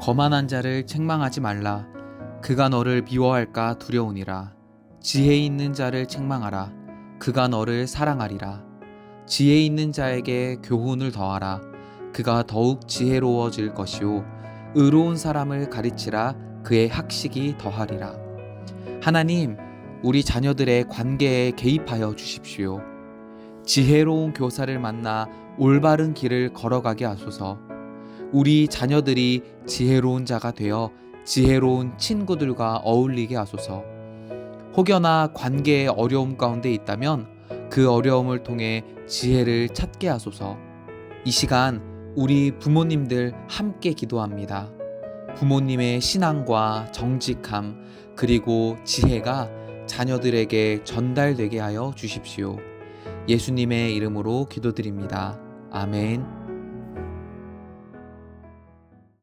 거만한 자를 책망하지 말라. 그가 너를 미워할까 두려우니라. 지혜 있는 자를 책망하라. 그가 너를 사랑하리라. 지혜 있는 자에게 교훈을 더하라. 그가 더욱 지혜로워질 것이요. 의로운 사람을 가르치라. 그의 학식이 더하리라. 하나님, 우리 자녀들의 관계에 개입하여 주십시오. 지혜로운 교사를 만나 올바른 길을 걸어가게 하소서. 우리 자녀들이 지혜로운 자가 되어 지혜로운 친구들과 어울리게 하소서. 혹여나 관계의 어려움 가운데 있다면 그 어려움을 통해 지혜를 찾게 하소서. 이 시간 우리 부모님들 함께 기도합니다. 부모님의 신앙과 정직함 그리고 지혜가 자녀들에게 전달되게 하여 주십시오. 예수님의 이름으로 기도드립니다. 아멘.